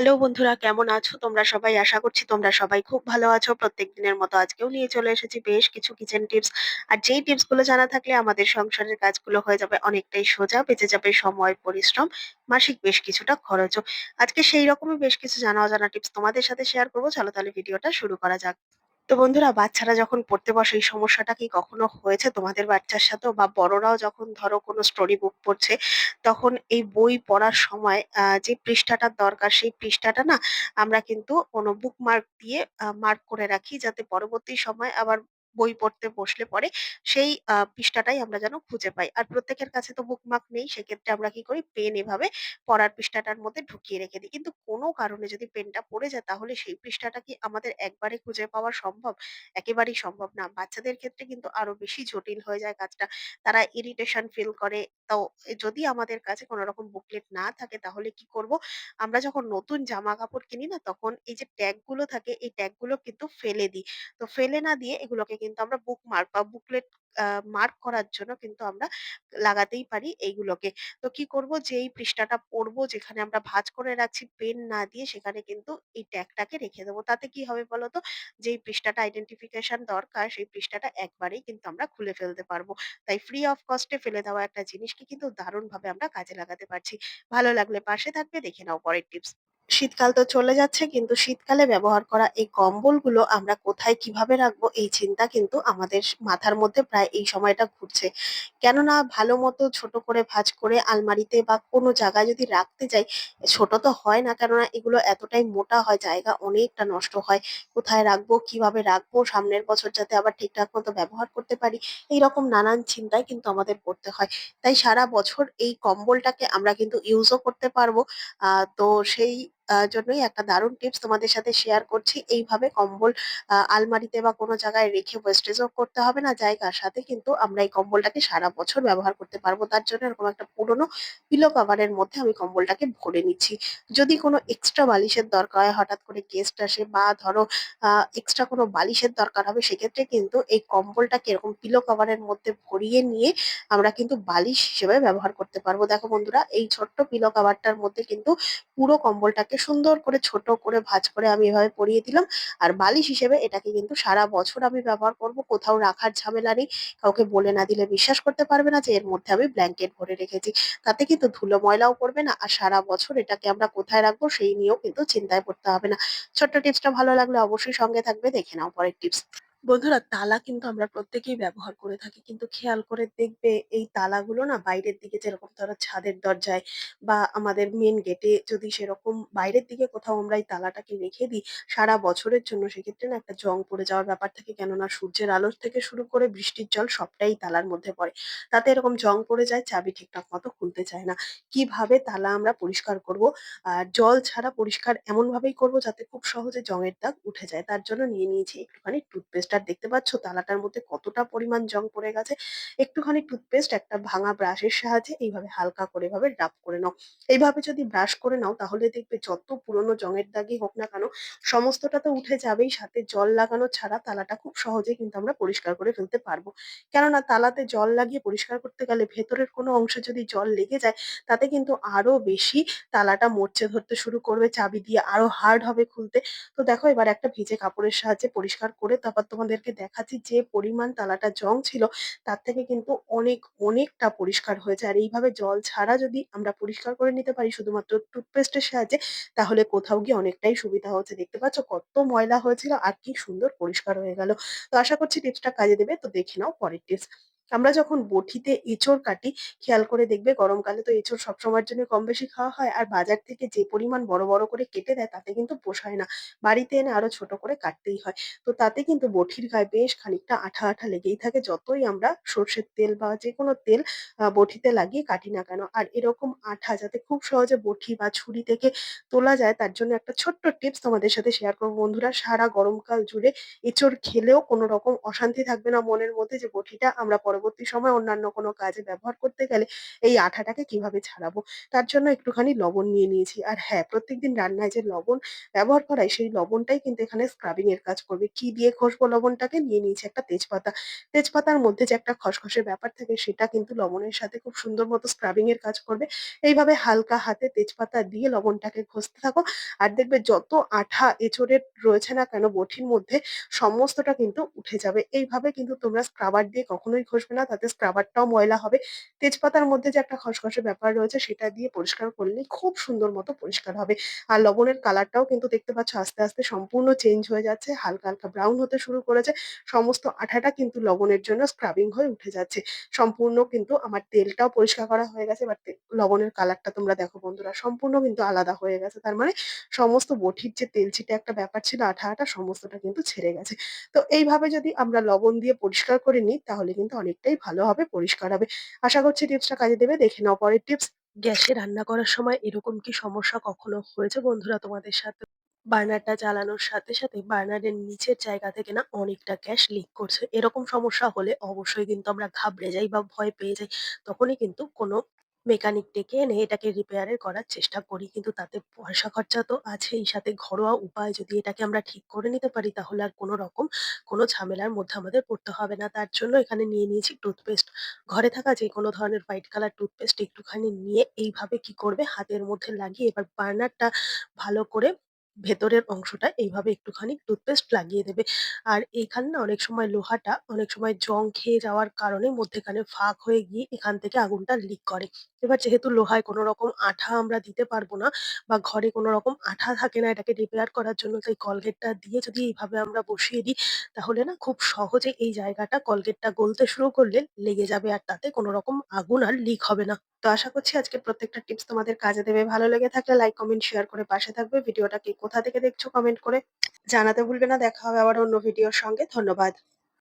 Hello বন্ধুরা, কেমন আছো? তোমরা সবাই আশা করছি তোমরা সবাই খুব ভালো আছো। প্রত্যেক দিনের মতো আজকেও নিয়ে চলে এসেছি বেশ কিছু কিচেন টিপস আর যেই টিপসগুলো জানা থাকলে আমাদের সংসারের কাজগুলো হয়ে যাবে অনেকটাই সোজা, বেঁচে যাবে সময়, পরিশ্রম, মাসিক বেশ কিছুটা খরচও। আজকে সেই রকমই বেশ কিছু জানা অজানা টিপস তোমাদের সাথে শেয়ার করব। চলো তাহলে ভিডিওটা শুরু করা যাক। তো বন্ধুরা, বাচ্চারা যখন পড়তে বসে, এই সমস্যাটা কি কখনো হয়েছে তোমাদের বাচ্চার সাথেও? বা বড়রাও যখন ধরো কোনো স্টোরি বুক পড়ছে, তখন এই বই পড়ার সময় যে পৃষ্ঠাটার দরকার, সেই পৃষ্ঠাটা না আমরা কিন্তু কোনো বুক মার্ক দিয়ে মার্ক করে রাখি, যাতে পরবর্তী সময় আবার বই পড়তে বসলে পরে সেই আহ, পৃষ্ঠাটাই আমরা যেন খুঁজে পাই। আর প্রত্যেকের কাছে তো বুকমার্ক নেই সেক্ষেত্রে আমরা কি করি? পেন এভাবে পড়ার পৃষ্ঠাটার মধ্যে ঢুকিয়ে রেখে দিই। কিন্তু কোনো কারণে যদি পেনটা পড়ে যায় তাহলে সেই পৃষ্ঠাটা কি আমাদের একবারে খুঁজে পাওয়া সম্ভব? একেবারেই সম্ভব না। বাচ্চাদের ক্ষেত্রে কিন্তু আরও বেশি জটিল হয়ে যায় কাজটা। তারা ইরিটেশন ফিল করে তো যদি আমাদের কাছে কোনো রকম বুকলেট না থাকে, তাহলে কি করব? আমরা যখন নতুন জামা কাপড় কিনি না, তখন এই যে ট্যাগগুলো থাকে, এই ট্যাগগুলো কিন্তু ফেলে দিই। তো ফেলে না দিয়ে এগুলোকে কিন্তু আমরা বুক মার্ক বা বুকলেট মার্ক করার জন্য কিন্তু আমরা লাগাতেই পারি এইগুলোকে। তো কি করব? যেই পৃষ্ঠাটা পড়ব, যেখানে আমরা ভাঁজ করে রাখছি পেন না দিয়ে সেখানে কিন্তু এই ট্যাগটাকে রেখে দেবো। তাতে কি হবে বলতো? যেই পৃষ্ঠাটা আইডেন্টিফিকেশন দরকার, সেই পৃষ্ঠাটা একবারেই কিন্তু আমরা খুলে ফেলতে পারব। তাই ফ্রি অফ কস্টে ফেলে দেওয়া একটা জিনিসকে কিন্তু দারুণভাবে আমরা কাজে লাগাতে পারছি। ভালো লাগলে পাশে থাকবে, দেখে নাও পরের টিপস শীতকাল তো চলে যাচ্ছে, কিন্তু শীতকালে ব্যবহার করা এই কম্বলগুলো আমরা কোথায় কীভাবে রাখব এই চিন্তা কিন্তু আমাদের মাথার মধ্যে প্রায় এই সময়টা ঘুরছে। কেননা ভালো মতো ছোট করে ভাঁজ করে আলমারিতে বা কোনো জায়গায় যদি রাখতে যাই, ছোট তো হয় না, কেননা এগুলো এতটাই মোটা হয়, জায়গা অনেকটা নষ্ট হয়। কোথায় রাখব, কীভাবে রাখব, সামনের বছর যাতে আবার ঠিকঠাক মতো ব্যবহার করতে পারি এই রকম নানান চিন্তায় কিন্তু আমাদের পড়তে হয়। তাই সারা বছর এই কম্বলটাকে আমরা কিন্তু ইউজও করতে পারব। তো সেই জন্যই একটা দারুণ টিপস তোমাদের সাথে শেয়ার করছি। এইভাবে কম্বল আলমারিতে বা কোনো জায়গায় রেখে ওয়েস্টেজও করতে হবে না। জায়গার সাথে কিন্তু আমরা এই কম্বলটাকে সারা বছর ব্যবহার করতে পারব। তার জন্য এরকম একটা পুরোনো পিলো কভারের মধ্যে আমি কম্বলটাকে ভরে নিচ্ছি। যদি কোনো এক্সট্রা বালিশের দরকার হয়, হঠাৎ করে গেস্ট আসে বা ধরো এক্সট্রা কোনো বালিশের দরকার হবে, সেক্ষেত্রে কিন্তু এই কম্বলটাকে এরকম পিলো কভারের মধ্যে ভরিয়ে নিয়ে আমরা কিন্তু বালিশ হিসেবে ব্যবহার করতে পারব। দেখো বন্ধুরা, এই ছোট্ট পিলো কভারটার মধ্যে কিন্তু পুরো কম্বলটাকে সুন্দর করে, ছোট করে, ভাজ করে আমি এভাবে পরিয়ে দিলাম। আর বালিশ হিসেবে এটাকে কিন্তু সারা বছর আমি ব্যবহার করব। কোথাও রাখার ঝামেলা নেই। কাউকে বলে না দিলে বিশ্বাস করতে পারবে না যে, এর মধ্যে আমি ব্ল্যাঙ্কেট ভরে রেখেছি। তাতে কিন্তু ধুলো ময়লাও করবে না। আর সারা বছর এটাকে আমরা কোথায় রাখব সেই নিয়েও কিন্তু চিন্তায় পড়তে হবে না। ছোট্ট টিপসটা ভালো লাগলে অবশ্যই সঙ্গে থাকবে। দেখে নাও পরের টিপস বন্ধুরা, তালা কিন্তু আমরা প্রত্যেকেই ব্যবহার করে থাকি। কিন্তু খেয়াল করে দেখবে এই তালাগুলো না বাইরের দিকে যেরকম ধরো ছাদের দরজায় বা আমাদের মেন গেটে যদি সেরকম বাইরের দিকে কোথাও আমরা এই তালাটাকে রেখে দিই, সারা বছরের জন্য সেক্ষেত্রে না একটা জং পড়ে যাওয়ার ব্যাপার থাকে। কেননা সূর্যের আলোর থেকে শুরু করে বৃষ্টির জল সবটাই তালার মধ্যে পড়ে। তাতে এরকম জং পড়ে যায়, চাবি ঠিকঠাক মতো খুলতে চায় না। কীভাবে তালা আমরা পরিষ্কার করব? আর জল ছাড়া পরিষ্কার এমন ভাবেই করব যাতে খুব সহজে জংয়ের দাগ উঠে যায়। তার জন্য নিয়ে নিয়েছি একটুখানি টুথপেস্ট আর দেখতে পাচ্ছ তালাটার মধ্যে কতটা পরিমাণ জং পড়ে গেছে, একটুখানি টুথপেস্ট একটা ভাঙা ব্রাশের সাহায্যে এইভাবে হালকা করে এভাবে ডাব করে নাও। এইভাবে যদি ব্রাশ করে নাও তাহলে দেখবে যত পুরনো জংয়ের দাগই হোক না কেন, সমস্তটা তো উঠে যাবেই, সাথে জল লাগানো ছাড়া তালাটা খুব সহজেই কিন্তু আমরা পরিষ্কার করে ফেলতে পারব। কেননা তালাতে জল লাগিয়ে পরিষ্কার করতে গেলে ভেতরের কোনো অংশে যদি জল লেগে যায়, তাতে কিন্তু আরও বেশি তালাটা মরচে ধরতে শুরু করবে, চাবি দিয়ে আরও হার্ড হবে খুলতে। তো দেখো এবার একটা ভিজে কাপড়ের সাহায্যে পরিষ্কার করে তারপর তোমাদেরকে দেখাচ্ছি যে পরিমাণ তালাটা জং ছিল, তার থেকে কিন্তু অনেক, অনেকটা পরিষ্কার হয়েছে। আর এইভাবে জল ছাড়া যদি আমরা পরিষ্কার করে নিতে পারি শুধুমাত্র টুথপেস্টের সাহায্যে, তাহলে কোথাও গিয়ে অনেকটাই সুবিধা হচ্ছে। দেখতে পাচ্ছ কত ময়লা হয়েছিল আর কি সুন্দর পরিষ্কার হয়ে গেল। তো আশা করছি টিপসটা কাজে দেবে। তো দেখে নাও পরের টিপস। আমরা যখন বটিতে এঁচড় কাটি, খেয়াল করে দেখবে গরমকালে তো এঁচড় সবসময়ের জন্য কম বেশি খাওয়া হয়। আর বাজার থেকে যে পরিমাণ বড় বড় করে কেটে দেয়, তাতে কিন্তু পোষায় না। বাড়িতে এনে আরও ছোট করে কাটতেই হয়। তো তাতে কিন্তু বটির গায়ে বেশ খানিকটা আঠা আঠা লেগেই থাকে। যতই আমরা সর্ষের তেল বা যে কোনো তেল বটিতে লাগিয়ে কাটি না কেন, আর এরকম আঠা যাতে খুব সহজে বটি বা ছুরি থেকে তোলা যায়, তার জন্য একটা ছোট্ট টিপস তোমাদের সাথে শেয়ার করব। বন্ধুরা, সারা গরমকাল জুড়ে এঁচড় খেলেও কোনো রকম অশান্তি থাকবে না মনের মধ্যে যে বটিটা আমরা পরবর্তী পরবর্তী সময়ে অন্যান্য কোনো কাজে ব্যবহার করতে গেলে এই আঠাটাকে কীভাবে ছাড়াবো। তার জন্য একটুখানি লবণ নিয়ে নিয়েছি। আর হ্যাঁ, প্রত্যেকদিন রান্নায় যে লবণ ব্যবহার করা হয় সেই লবণটাই কিন্তু এখানে স্ক্রাবিং এর কাজ করবে। কি দিয়ে ঘষবো লবণটাকে? নিয়ে নিয়েছি একটা তেজপাতা। তেজপাতার মধ্যে যে একটা খসখসে ব্যাপার থাকে সেটা কিন্তু লবণের সাথে খুব সুন্দর মতো স্ক্রাবিং এর কাজ করবে। এইভাবে হালকা হাতে তেজপাতা দিয়ে লবণটাকে ঘষতে থাকো। আর দেখবে যত আঠা এঁচোড়ের রয়েছে না কেন বটির মধ্যে সমস্তটা কিন্তু উঠে যাবে। এইভাবে কিন্তু তোমরা স্ক্রাবার দিয়ে কখনোই ঘষবে না তাতে স্ক্রাবারটাও ময়লা হবে। তেজপাতার মধ্যে যে একটা খসখসে ব্যাপার রয়েছে সেটা দিয়ে পরিষ্কার করলে খুব সুন্দর মতো পরিষ্কার হবে। আর লবণের কালারটাও কিন্তু দেখতে পাচ্ছ আস্তে, আস্তে সম্পূর্ণ চেঞ্জ হয়ে যাচ্ছে। হালকা, হালকা ব্রাউন হতে শুরু করেছে। সমস্ত আঠাটা কিন্তু লবণের জন্য স্ক্রাবিং হয়ে উঠে যাচ্ছে। সম্পূর্ণ কিন্তু আমার তেলটাও পরিষ্কার করা হয়ে গেছে। তে লবণের কালারটা তোমরা দেখো বন্ধুরা সম্পূর্ণ কিন্তু আলাদা হয়ে গেছে। তার মানে সমস্ত বটির যে তেলচিটে একটা ব্যাপার ছিল আঠা, আঠা সমস্তটা কিন্তু ছেড়ে গেছে। তো এইভাবে যদি আমরা লবণ দিয়ে পরিষ্কার করে নিই তাহলে কিন্তু অনেকটাই ভালো হবে পরিষ্কার হবে। আশা করছি টিপসটা কাজে দেবে। দেখে নাও পরের টিপস। গ্যাসে রান্না করার সময় এরকম কি সমস্যা কখনো হয়েছে বন্ধুরা তোমাদের সাথে? বার্নারটা চালানোর সাথে, সাথে বার্নারের নিচের জায়গা থেকে না অনেকটা গ্যাস লিক করছে। এরকম সমস্যা হলে অবশ্যই কিন্তু আমরা ঘাবড়ে যাই বা ভয় পেয়ে যাই। তখনই কিন্তু কোনো মেকানিক ডেকে এনে এটাকে রিপেয়ারের করার চেষ্টা করি। কিন্তু তাতে পয়সা খরচা তো আছেই, সাথে ঘরোয়া উপায় যদি এটাকে আমরা ঠিক করে নিতে পারি তাহলে আর কোনো রকম কোনো ঝামেলার মধ্যে আমাদের পড়তে হবে না। তার জন্য এখানে নিয়ে নিয়েছি টুথপেস্ট। ঘরে থাকা যে কোনো ধরনের হোয়াইট কালার টুথপেস্ট একটুখানি নিয়ে এইভাবে কি করবে হাতের মধ্যে লাগিয়ে এবার বার্নারটা ভালো করে ভেতরের অংশটা এইভাবে একটুখানি টুথপেস্ট লাগিয়ে দেবে। আর এইখানে না অনেক সময় লোহাটা অনেক সময় জং খেয়ে যাওয়ার কারণে মধ্যেখানে ফাঁক হয়ে গিয়ে এখান থেকে আগুনটা লিক করে। এবার যেহেতু লোহায় কোনো রকম আঠা আমরা দিতে পারব না বা ঘরে কোনো রকম আঠা থাকে না এটাকে রিপেয়ার করার জন্য তাই কলগেটটা দিয়ে যদি এইভাবে আমরা বসিয়ে দিই, তাহলে না খুব সহজে এই জায়গাটা কলগেটটা গলতে শুরু করলে লেগে যাবে আর তাতে কোনো রকম আগুন আর লিক হবে না। তো আশা করছি আজকে প্রত্যেকটা টিপস তোমাদের কাজে দেবে। ভালো লেগে থাকলে লাইক, কমেন্ট, শেয়ার করে পাশে থাকবে। ভিডিওটাকে কোথা থেকে দেখছ কমেন্ট করে জানাতে ভুলবে না। দেখা হবে আবার অন্য ভিডিওর সঙ্গে। ধন্যবাদ।